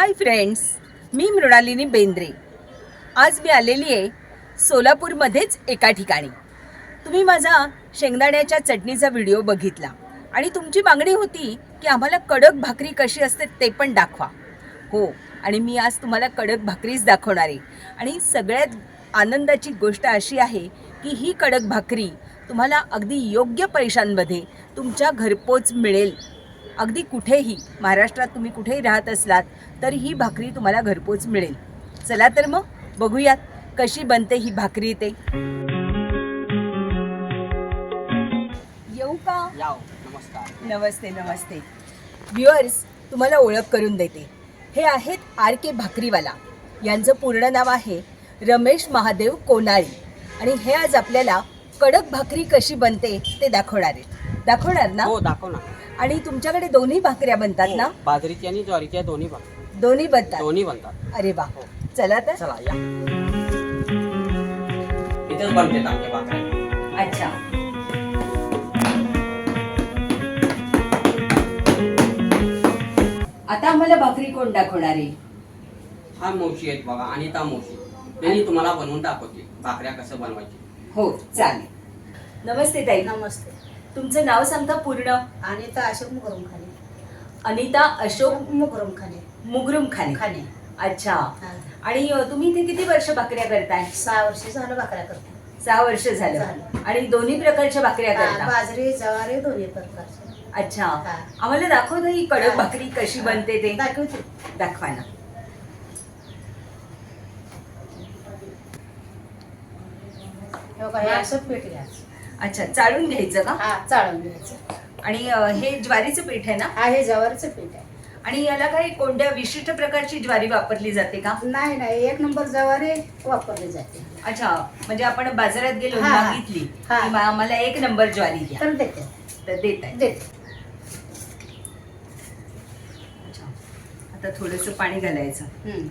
हाय friends मी मृणालिनी बेंद्रे. आज मी आलेली आहे सोलापूरमध्येच एका ठिकाणी. तुम्ही माझा शेंगदाण्याच्या चटणीचा व्हिडिओ बघितला आणि तुमची मागणी होती की आम्हाला कडक भाकरी कशी असते ते पण दाखवा. हो आणि मी आज तुम्हाला कडक भाकरीच दाखवणार आहे. आणि सगळ्यात आनंदाची गोष्ट अशी आहे की ही कडक भाकरी तुम्हाला अगदी योग्य पैशांमध्ये तुमच्या घरपोच मिळेल. अगदी कुठेही महाराष्ट्रात तुम्ही कुठेही राहत असलात तर ही भाकरी तुम्हाला घरपोच मिळेल. चला तर मग बघूयात कशी बनते ही भाकरी ते येऊ का? नमस्ते नमस्ते. व्ह्युअर्स तुम्हाला ओळख करून देते. हे आहेत आर के भाकरीवाला. यांचं पूर्ण नाव आहे रमेश महादेव कोनाळी. आणि हे आज आपल्याला कडक भाकरी कशी बनते ते दाखवणार आहेत. दाखवणार ना? हो दाखव ना. आणि तुमच्याकडे दोन्ही भाकऱ्या बनतात ना? हो, बाजरीची आणि ज्वारीच्या दोन्ही बन- दोन्ही बनतात? दोन्ही बनतात. अरे वा. चला तर. चला या. इथेच बनते आमच्या भाकऱ्या. अच्छा. आता आम्हाला भाकरी कोण दाखवणार आहे? हा मोशी आहेत बघा अनिता मोशी त्यांनी तुम्हाला बनवून दाखवते भाकऱ्या कसं बनवायची हो चालेल. नमस्ते ताई. नमस्ते. तुमचं नाव सांगता पूर्ण? अनिता अशोक मुकरम खाने अनिता अशोक मुकरम खाने मुगरुम खाने. खाने अच्छा. हा. आणि अ, तुम्ही इथे किती वर्ष भाकऱ्या करताय? सहा वर्ष झालं भाकऱ्या करते. सहा वर्ष झालं. झालं. आणि दोन्ही प्रकारच्या भाकऱ्या हा, करता? बाजरी ज्वारी दोन्ही प्रकारचे अच्छा. हा. आम्हाला दाखवता ही कडक हा. भाकरी कशी बनते ते. दाखवते. दाखवा ना. हे बघा, हे असं पीठ घ्यायचं अच्छा चाळून घ्यायचं का? हा चाळून घ्यायचं. आणि अ, हे ज्वारीचं पीठ आहे ना? हा हे ज्वारीचं पीठ आहे. आणि याला काही कोणत्या विशिष्ट प्रकारची ज्वारी वापरली जाते का? नाही नाही एक नंबर ज्वारी वापरली जाते. अच्छा म्हणजे आपण बाजारात गेलो हा, हा. मागितली हा. की आम्हाला एक नंबर ज्वारी द्या. तर देते. तर देत आहे. देते. अच्छा आता थोडस पाणी घालायचं. हम्म.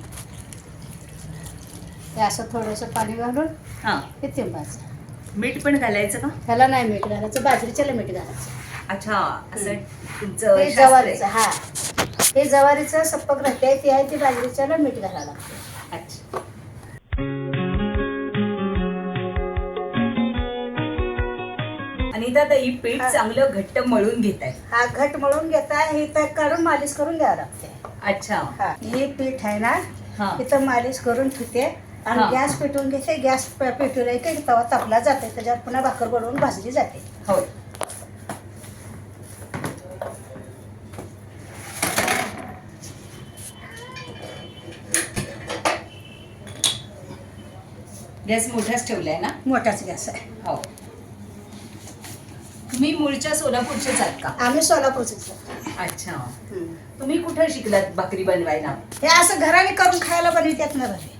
हे असं थोडंसं पाणी घालून हा. हे तिंबायचं मीठ पण घालायचं का? ह्याला नाही मीठ घालायचं बाजरीच्याला मीठ घालायचं. अच्छा असं हम्म. तुमचं शास्त्र ज्वारीचं आहे. हा. हे ज्वारीचं सप्पक राहते ती आहे ती बाजरीच्याला मीठ घालायला लागते. अच्छा. आणि आता ही पीठ हा. चांगलं घट्ट मळून घेत आहे हा घट मळून घेता हे तर काढून मालिश करून घ्यावं लागते. अच्छा. हा हे पीठ आहे ना हा. इथं मालिश करून ठेवते. आणि हा. गॅस पेटवून घेते गॅस पे- पेटवला की तवा तापला जाते त्याच्यावर पुन्हा भाकर बनवून भाजली जाते. हो गॅस मोठाच ठेवलाय ना? मोठाच गॅस आहे. हो. तुम्ही मूळच्या सोलापूरचेच आहात का? आम्ही सोलापूरचे अच्छा. तुम्ही कुठं शिकलात भाकरी बनवायला? हे असं घराने करून खायला बनवतात ना बरे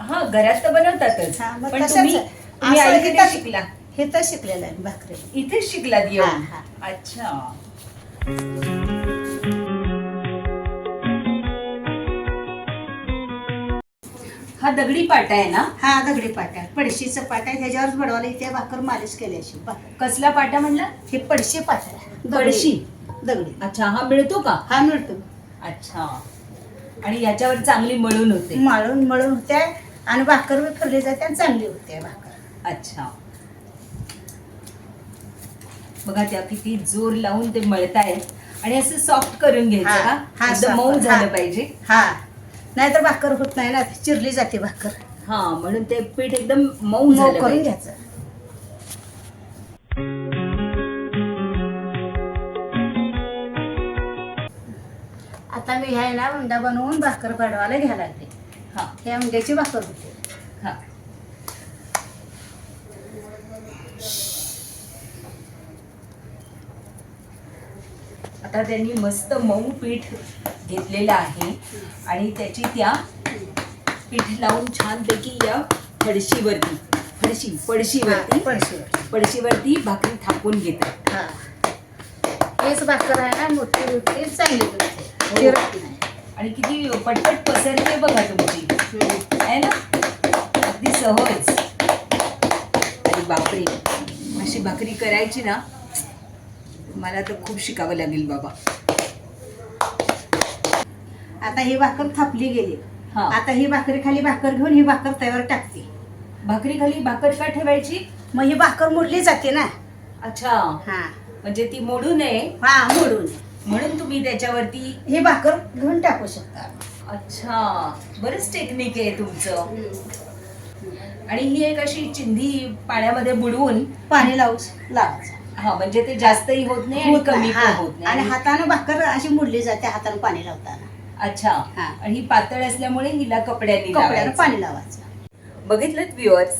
हा घरात तर बनवतातच. हा, मग पण तसंच तुम्ही आहे. तुम्ही असं आईकडे इथं- शिकला? हे तर शिकलेलं आहे भाकरी. इथेच शिकलात येऊन हा, अच्छा. हा दगडी पाटा आहे ना? हा दगडी पाट. आहे पडशीचं पाट आहे त्याच्यावर बडवायला इथे भाकर मालिश केली अशी. भाकर. कसला पाटा म्हणला? हे पडशी पाट आहे. दगडी. पडशी? दगडी. अच्छा हा मिळतो का? हा मिळतो. अच्छा. आणि याच्यावर चांगली मळून होते. मळून मळून होते. आणि भाकर बी फिरली जाते आणि चांगली होते भाकर. अच्छा. बघा त्या किती जोर लावून ते मळतायत आणि असं सॉफ्ट करून घ्यायचं हा, का? हा, एकदम soft. मऊ झालं हा. पाहिजे. हा. नाहीतर भाकर होत नाही ना चिरली जाते भाकर. हा म्हणून ते पीठ एकदम मऊ मऊ झालं करून पाहिजे. घ्यायचं. आता मी ह्या ना उंडा बनवून भाकर पाडवायला घ्यायला लागते हा. ह्या उंड्याची भाकर होते हा. आता त्यांनी मस्त मऊ पीठ घेतलेलं आहे आणि त्याची त्या पीठ लावून छानपैकी या फडशीवरती फडशी पडशीवरती पळशीवर पडशीवरती. भाकरी थापून घेतात. हा. हेच भाकर आहे ना मोठी मोठी चांगली होते हो. नाही आणि किती पटपट पसरते बघा तुमची. आहे ना? अगदी सहज. आणि बापरे. अशी भाकरी करायची ना मला तर खूप शिकावं लागेल बाबा. आता ही भाकर थापली गेली. हा. आता ही भाकरी खाली भाकर घेऊन ही भाकर तव्यावर टाकते. भाकरी खाली भाकर का ठेवायची? मग ही भाकर मोडली जाते ना. अच्छा. हा. म्हणजे ती मोडू नये. हा मोडून. म्हणून तुम्ही त्याच्यावरती ही भाकर घेऊन टाकू शकता. अच्छा बरंच टेक्निक आहे तुमचं. आणि ही एक अशी चिंधी पाण्यामध्ये बुडवून पाणी लावू लावायचं. हा म्हणजे ते जास्तही होत नाही आणि होत कमी नाही, पण हा. होत आणि नाही हातानं भाकर अशी मोडली जाते हातानं पाणी लावताना. अच्छा. हा. आणि ही पातळ असल्यामुळे हिला कपड्यांनी कपड्यानं लावायचं. पाणी लावायचं. बघितलं व्ह्युअर्स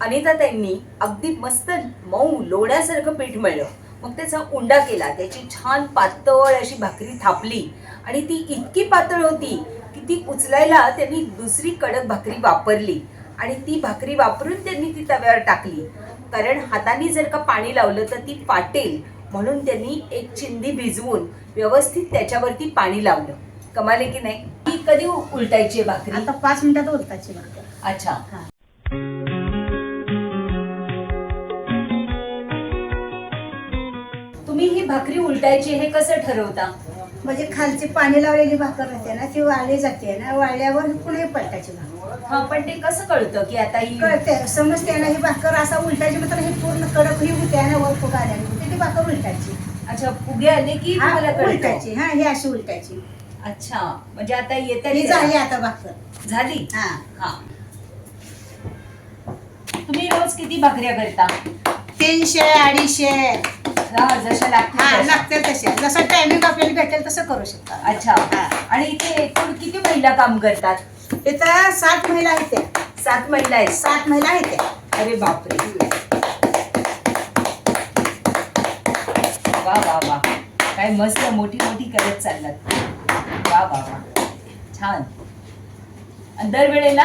अनिता त्यांनी अगदी मस्त मऊ लोण्यासारखं पीठ मळलं. मग त्याचा उंडा केला. त्याची छान पातळ अशी भाकरी थापली. आणि ती इतकी पातळ होती की ती उचलायला त्यांनी दुसरी कडक भाकरी वापरली. आणि ती भाकरी वापरून त्यांनी ती तव्यावर टाकली. कारण हाताने जर का पाणी लावलं तर ती फाटेल. म्हणून त्यांनी एक चिंदी भिजवून व्यवस्थित त्याच्यावरती पाणी लावलं. कमाल की नाही? ती कधी उलटायची भाकरी? आता पाच मिनिटात उलटायची भाकर. अच्छा. तुम्ही ही भाकरी उलटायची हे कसं ठरवता? म्हणजे खालची पाणी लावलेली भाकर राहते ना ती वाळली जाते ना वाळल्यावर पुन्हा ही पलटायची भाकर. हा पण ते कसं कळतं की आता ही कळते. समजते ना ही भाकर असा उलटायची मात्र ही पूर्ण कडक ही होते ना वर फुगा आल्याने ती भाकर उलटायची? अच्छा फुगे आले की हा, तुम्हाला कळतं? उलटायची. हा ही अशी उलटायची. अच्छा म्हणजे आता ही येत झाली आता भाकर. झाली? हा. हा. तुम्ही रोज किती भाकऱ्या करता? तीनशे अडीचशे. जशा हा लागतात तशा. लागतील तसे जसं टायमिंग आपल्याला भेटेल तसं करू शकता. अच्छा. हा. आणि इथे एकूण किती महिला काम करतात? इथं सात महिला आहेत त्या. सात महिला आहेत. सात महिला आहेत त्या. अरे बापरे. वा वा वा. काय मस्त मोठी मोठी करत चाललात. वा वा वा. छान. आणि दरवेळेला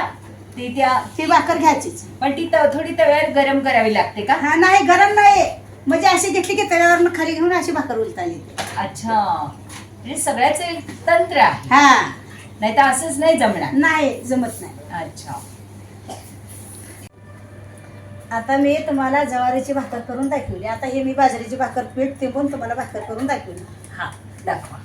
ती त्या ती भाकर घ्यायचीच. पण ती त- थोडी तव्यावर गरम करावी लागते का? हा नाही गरम नाही म्हणजे अशी घेतली की तव्यावरनं खाली घेऊन अशी भाकर उलटाली अच्छा. म्हणजे सगळ्याच एक तंत्र आहे. हा. नाही तर असंच नाही जमणार. नाही जमत नाही. अच्छा. आता मी तुम्हाला ज्वारीची भाकर करून दाखवली. आता हे मी बाजरीची भाकर पीठ तिंबून तुम्हाला भाकर करून दाखवली. हा दाखवा.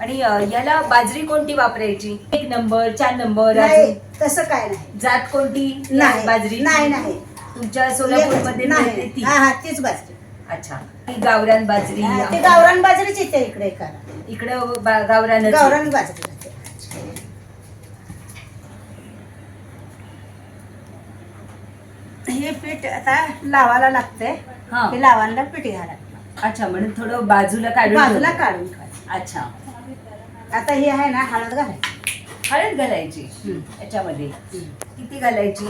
आणि अ, याला बाजरी कोणती वापरायची? एक नंबर चार नंबर नाही अजून? तसं काय नाही. जात कोणती? नाही बाजरी नाही नाही. तुमच्या सोलापूरमध्ये मिळते नाही ती. हा हा तीच बाजरी. अच्छा. गावरान बाजरी हा, ती गावरान बाजरीच येते इकडे एकाला इकडं गावरान गावरान बाजरी. हे पीठ आता लावायला लागतंय. हा. हे लावायला पीठ घालायला अच्छा म्हणून थोडं बाजूला काढून बाजूला ठेवलं. काढून. अच्छा. आता हे आहे ना हळद घालायची. हळद घालायची. हम्म. याच्यामध्ये किती घालायची?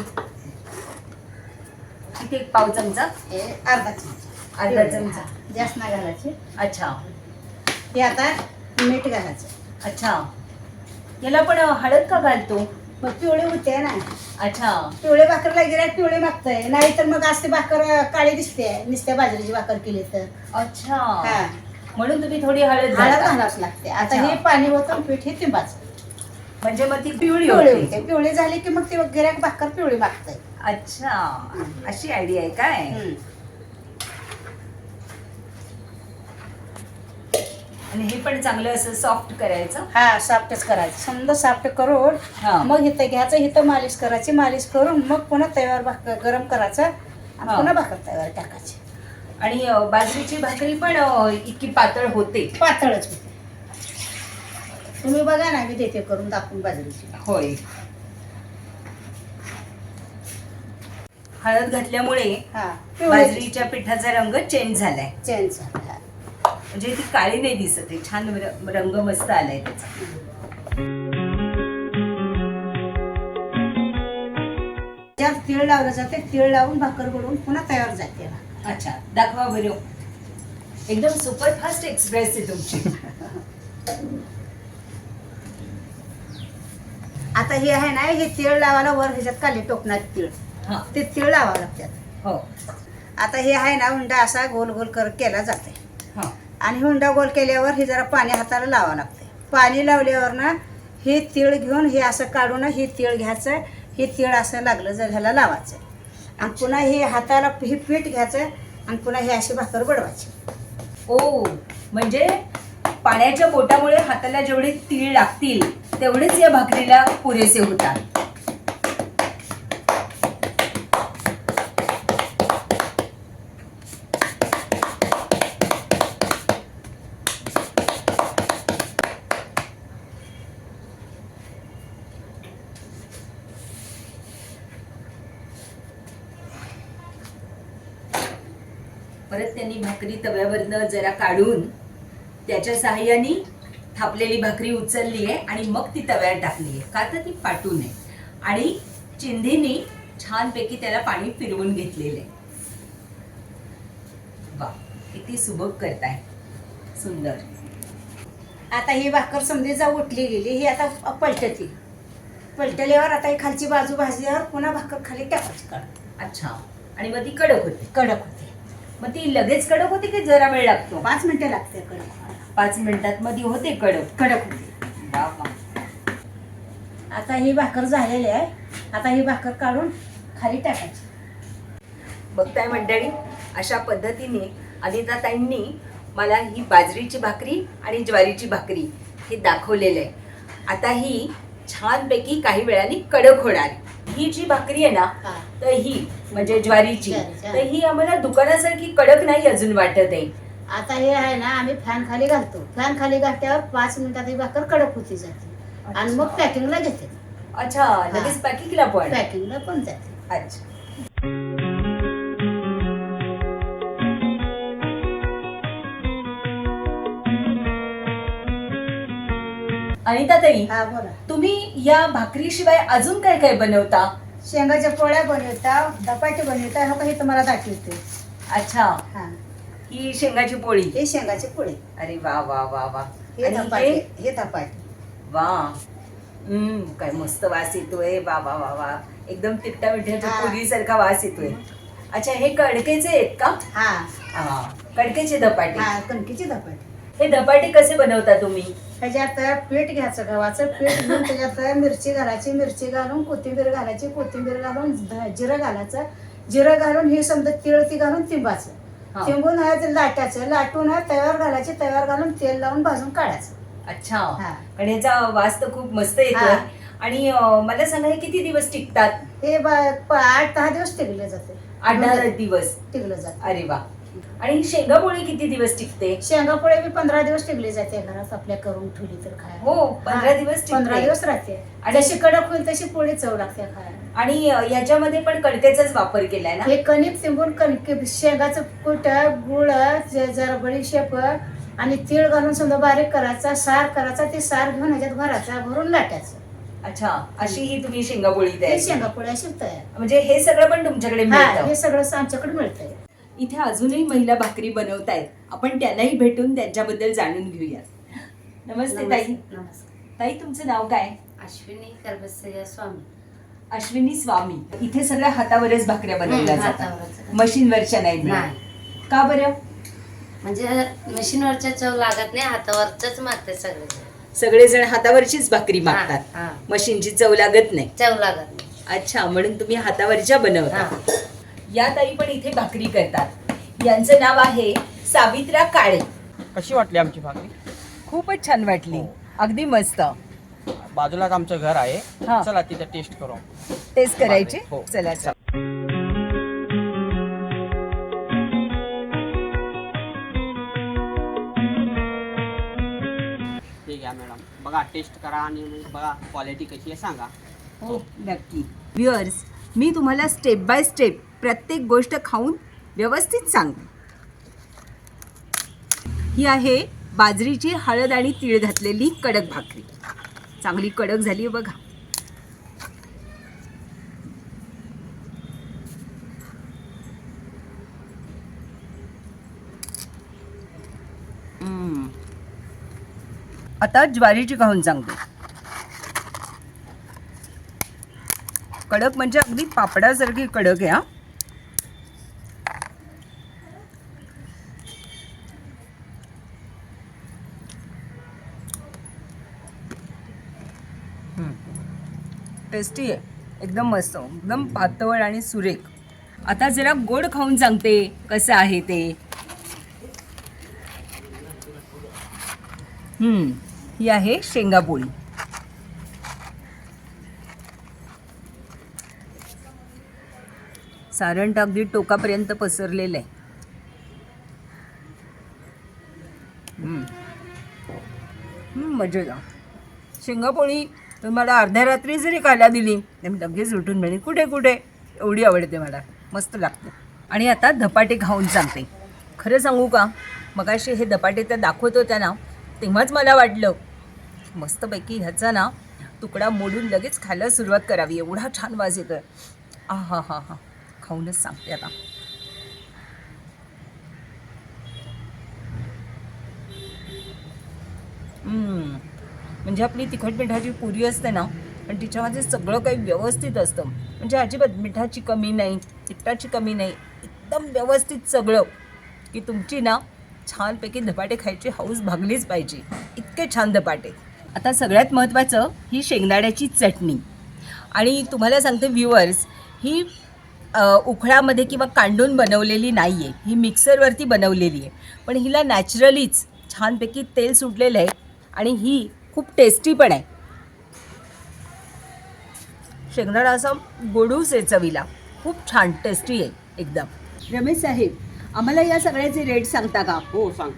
किती? एक पाव चमचा? हे अर्धा चमचा. अर्धा चमचा. जास्त नाही घालायची. अच्छा. हे आता मीठ घालायचं. अच्छा. याला पण हळद का घालतो? मग पिवळी होते ना. अच्छा. पिवळे भाकरला गिरायक पिवळी मागतंय. नाही तर मग असते भाकर काळी दिसते नुसत्या बाजरीची भाकर केली तर. अच्छा. म्हणून तुम्ही थोडी हळद हळद. घालावंच लागते. आता. हे पाणी होतं पीठ हे तिंबाचं. म्हणजे मग ती पिवळी पिवळी होते. होते. पिवळी झाली की मग ते गिरायक भाकर पिवळी मागतंय अच्छा. अशी आयडिया आहे काय? आणि हे पण चांगलं असं सॉफ्ट करायचं? हा साफ्टच करायचं. समजा साफ्ट करून हा. मग इथं घ्यायचं इथं मालिश करायची मालिश करून मग पुन्हा तव्यावर भाकर गरम करायचं आणि हा. पुन्हा भाकर तव्यावर टाकायची. आणि अ, बाजरीची भाकरी पण अ, इतकी पातळ होते. पातळच होते. तुम्ही बघा ना मी देते करून दाखवून बाजरीची. होय. हळद घातल्यामुळे हा. बाजरीच्या पिठाचा रंग चेंज झालाय. चेंज झाला म्हणजे ती काळी नाही दिसत आहे छान र- रंग मस्त आलाय त्याचा. ज्यात तीळ लावलं जाते तीळ लावून भाकर बुडवून पुन्हा तयार जाते. अच्छा दाखवा बरं. एकदम सुपरफास्ट एक्सप्रेस आहे तुमची. आता हे आहे ना हे तीळ लावायला वर ह्याच्यात काढले टोपणात तीळ. हा. ते तीळ लावावं लागतात. हो. आता हे आहे ना उंडा असा गोल गोल कर केला जाते हा. आणि हुंडा गोल केल्यावर हे जरा पाणी हाताला लावावं लागते पाणी लावल्यावर ना हे तीळ घेऊन हे असं काढून हे तीळ घ्यायचं हे तीळ असं लागलं जर ह्याला लावायचं. आणि पुन्हा हे हाताला हे पीठ घ्यायचं आणि पुन्हा हे अशी भाकर बडवायची. ओ म्हणजे पाण्याच्या पोटामुळे हाताला जेवढे तीळ लागतील तेवढेच या भाकरीला पुरेसे होतात. परत त्यांनी भाकरी तव्यावरनं जरा काढून त्याच्या सहाय्याने थापलेली भाकरी उचलली आहे आणि मग ती तव्यावर टाकली आहे. का तर ती फाटू नये. आणि चिंधीने छानपैकी त्याला पाणी फिरवून घेतलेलं आहे. वा किती सुबक करताय. सुंदर. आता ही भाकर समजा उठली गेली. ही आता पलटती पलटल्यावर आता ही खालची बाजू भाजल्यावर पुन्हा भाकर खाली टाकायची. कडक अच्छा. आणि मग ती कडक होते. कडक होते. मग ती लगेच कडक होते की जरा वेळ लागतो? पाच मिनिटं लागते कडक. पाच मिनिटात ती होते कडक. कडक होते. वा वा आता ही भाकर झालेली आहे. आता ही भाकर काढून खाली टाकायची. बघताय मंडळी अशा पद्धतीने अनिताताईंनी मला ही बाजरीची भाकरी आणि ज्वारीची भाकरी हे दाखवलेलं आहे. आता ही छानपैकी काही वेळाने कडक होणार. ही जी भाकरी आहे ना. तर ही म्हणजे ज्वारीची ज्वारीची, हा. तर ही आम्हाला दुकानासारखी कडक नाही अजून वाटत आहे. आता हे आहे ना आम्ही फॅन खाली घालतो. फॅन खाली घातल्यावर पाच मिनिटात ही भाकर कडक होती जाते. आणि मग पॅकिंगला घेते. अच्छा लगेच पॅकिंगला पण? पॅकिंगला पण जाते. अच्छा. अनिता ताई हा बोला. तुम्ही या भाकरीशिवाय अजून काय काय बनवता? शेंगाच्या पोळ्या बनवता धपाटे बनवता हो काही तुम्हाला दाखवते. अच्छा. हा. ही शेंगाची पोळी. हे शेंगाचे पोळे. अरे वा वा वा वा. हे आणि धपाटे हे- हे धपाटे. वा. हम्म काय मस्त वास येतोय. वा वा वा वा. एकदम तिट्टा मिठ्याच्या हा. पोळी सारखा वास येतोय. अच्छा हे कडकेचे आहेत का? हा. हा. कडकेचे धपाटे. हा कणकीचे धपाटे. हे धपाटे कसे बनवता तुम्ही? त्याच्यात पीठ घ्यायचं गव्हाचं पीठ घेऊन त्याच्यात मिरची घालायची. मिरची घालून कोथिंबीर घालायची. कोथिंबीर घालून ध- जिरं घालायचं. जिरं घालून हे समजा तिळती घालून तिंबाचं. हा. आहे ते लाटायचं. लाटून आहे तव्यावर घालायचे तव्यावर घालून तेल लावून भाजून काढायचं. अच्छा. हा. पण याचा वास तर खूप मस्त येतोय. हा. आणि अं, मला सांगा हे किती दिवस टिकतात? हे ब- प- आठ दहा दिवस टिकले जाते. आठ दहा दिवस. टिकलं जाते. अरे वा. आणि शेंगा पोळी किती दिवस टिकते? शेंगापोळे बी पंधरा दिवस टिकले जाते घरात आपल्या करून ठेवली तर खायला. हो पंधरा दिवस टिकते. पंधरा दिवस राहते. आणि- जशी कडक होईल तशी पोळी चव लागते खायला. आणि याच्यामध्ये पण कडकेचाच वापर केलाय ना? हे कणिक तिंबून कणिक शेंगाचं कूट गुळ ज- जरा बडीशेप आणि तीळ घालून समजा बारीक करायचा सार करायचा ते सार घेऊन ह्याच्यात भरायचा भरून लाटायचं. अच्छा अशी ही तुम्ही शेंगा पोळी हे तयार शेंगा पोळ्या अशी तयार. म्हणजे हे सगळं पण तुमच्याकडे हा मिळतं? हे सगळं आमच्याकडे मिळतंय. इथे अजूनही महिला भाकरी बनवतायत. आपण त्यांनाही भेटून त्यांच्याबद्दल जाणून घेऊया नमस्ते ताई. नमस्कार ताई तुमचं नाव काय? अश्विनी करबसया स्वामी. अश्विनी स्वामी. इथे सगळ्या हातावरच भाकऱ्या बनवल्या हम्म, जातात. हातावरच. मशीनवरच्या नाही मिळत. नाही. का बरं? म्हणजे मशीनवरच्या चव लागत नाही हातावरच मागते सगळे सगळेजण हातावरचीच भाकरी मागतात. हा, हा. मशीनची चव लागत नाही. चव लागत नाही. अच्छा म्हणून तुम्ही हातावरच्या बनवता. हा. या ताई पण इथे भाकरी करतात. यांचं नाव आहे सावित्रा काळे. कशी वाटली आमची भाकरी? खूपच छान वाटली. अगदी मस्त. बाजूलाच आमचं घर आहे. हा. चला तिथे टेस्ट करू. टेस्ट करायची? हो. चला चला. मॅडम. बघा टेस्ट करा आणि बघा क्वालिटी कशी आहे सांगा. हो नक्की. व्ह्युअर्स मी तुम्हाला स्टेप बाय स्टेप प्रत्येक गोष्ट खाऊन व्यवस्थित सांगते. ही आहे बाजरीची हळद आणि तीळ घातलेली कडक भाकरी. चांगली कडक झाली बघा. आता ज्वारीची खाऊन सांगतो. कडक म्हणजे अगदी पापडासारखी कडक आहे हा. टेस्टी आहे. एकदम मस्त. एकदम पातळ आणि सुरेख. आता जरा गोड खाऊन सांगते कसं आहे ते. ही आहे शेंगा सारण अगदी टोकापर्यंत पसरलेलं आहे हम्म. हम्म, मजेत आहे. शेंगा पोळी मला अर्ध्या रात्री जरी खायला दिली तर मी लगेच उठून मिळेल कुठे कुठे? एवढी आवडते मला. मस्त लागते. आणि आता धपाटे खाऊन सांगते. खरं सांगू का मगाशी हे धपाटे त्या दाखवत होत्या ना तेव्हाच मला वाटलं मस्तपैकी ह्याचा ना तुकडा मोडून लगेच खायला सुरुवात करावी. एवढा छान वास येतोय. आ हा हा हा खाऊनच सांगते आता म्हणजे आपली तिखट मिठाची पुरी असते ना आणि तिच्यामध्ये सगळं काही व्यवस्थित असतं. म्हणजे अजिबात मिठाची कमी नाही तिखटाची कमी नाही एकदम व्यवस्थित सगळं. की तुमची ना छानपैकी धपाटे खायची हौस भागलीच पाहिजे. इतके छान धपाटे. आता सगळ्यात महत्त्वाचं ही शेंगदाण्याची चटणी. आणि तुम्हाला सांगते व्ह्युअर्स ही उखळामध्ये किंवा कांडून बनवलेली नाही आहे ही मिक्सरवरती बनवलेली आहे. पण हिला नॅचरलीच छानपैकी तेल सुटलेलं आहे आणि ही खूप टेस्टी पण आहे. शेंगदाणा असा गोडूस आहे चवीला खूप छान टेस्टी आहे एकदम. रमेश साहेब आम्हाला या सगळ्याचे रेट सांगता का? हो सांग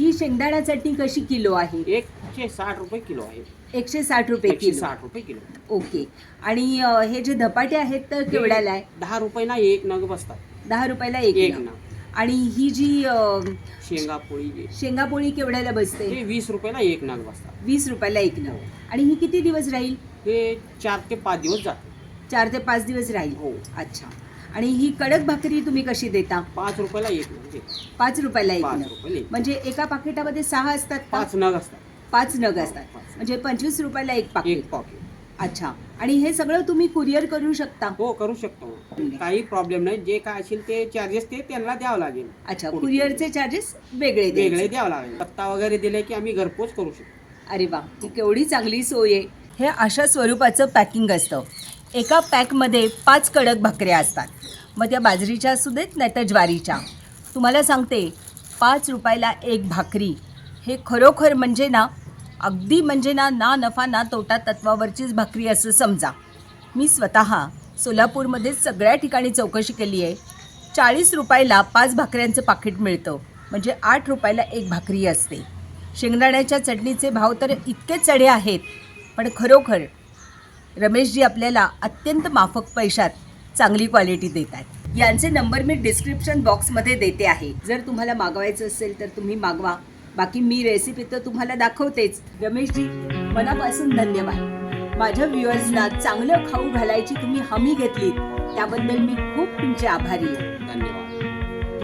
ही शेंगदाणा चटणी कशी किलो आहे? एकशे साठ रुपये किलो आहे. एकशे साठ रुपये एकशे किलो. साठ रुपये किलो. ओके. आणि अ, हे जे धपाटे आहेत तर केवढ्याला आहे? दहा रुपयाला एक नग बसतात. दहा रुपयाला एक एक नग. नग. आणि ही जी अ, शेंगा पोळी जे. शेंगापोळी केवढ्याला बसते? हे वीस रुपयाला एक नग बसतात. वीस रुपयाला एक नग. आणि ही किती दिवस राहील? हे चार ते पाच दिवस जातात चार ते पाच दिवस राहील. हो. अच्छा. आणि ही कडक भाकरी तुम्ही कशी देता? पाच रुपयाला एक देतात. पाच रुपयाला एक पाच नग. रुपयाला एक. म्हणजे एका पाकिटामध्ये सहा असतात का? पाच नग असतात. पाच नग असतात. पाच. म्हणजे पंचवीस रुपयाला एक एक पाकिट. अच्छा. आणि हे सगळं तुम्ही कुरिअर करू शकता? हो करू शकतो. काही प्रॉब्लेम नाही. जे काय असेल ते चार्जेस ते त्यांना द्यावं लागेल. अच्छा. कुरिअरचे चार्जेस वेगळे द्यायचे. वेगळे द्यावं लागेल. पत्ता वगैरे दिले की आम्ही घरपोच करू शकतो. अरे वा ही केवढी चांगली सोय आहे. हे अशा स्वरूपाचं पॅकिंग असतं. एका पॅकमध्ये पाच कडक भाकऱ्या असतात. मग त्या बाजरीच्या असू देत नाही तर ज्वारीच्या. तुम्हाला सांगते पाच रुपयाला एक भाकरी हे खरोखर म्हणजे ना अगदी म्हणजे ना ना नफा ना तोटा तत्वावरचीच भाकरी असं समजा. मी स्वतः सोलापूरमध्ये सगळ्या ठिकाणी चौकशी केली आहे. चाळीस रुपयाला पाच भाकऱ्यांचं पाकिट मिळतं. म्हणजे आठ रुपयाला एक भाकरी असते. शेंगदाण्याच्या चटणीचे भाव तर इतके चढे आहेत पण खरोखर रमेशजी आपल्याला अत्यंत माफक पैशात चांगली क्वालिटी देत आहेत. यांचे नंबर मी डिस्क्रिप्शन बॉक्समध्ये देते आहे. जर तुम्हाला मागवायचं असेल तर तुम्ही मागवा. बाकी मी रेसिपी तर तुम्हाला दाखवतेच. रमेशजी मनापासून धन्यवाद. माझ्या व्ह्युअर्सना चांगलं खाऊ घालायची तुम्ही हमी घेतली त्याबद्दल मी खूप तुमचे आभारी आहे.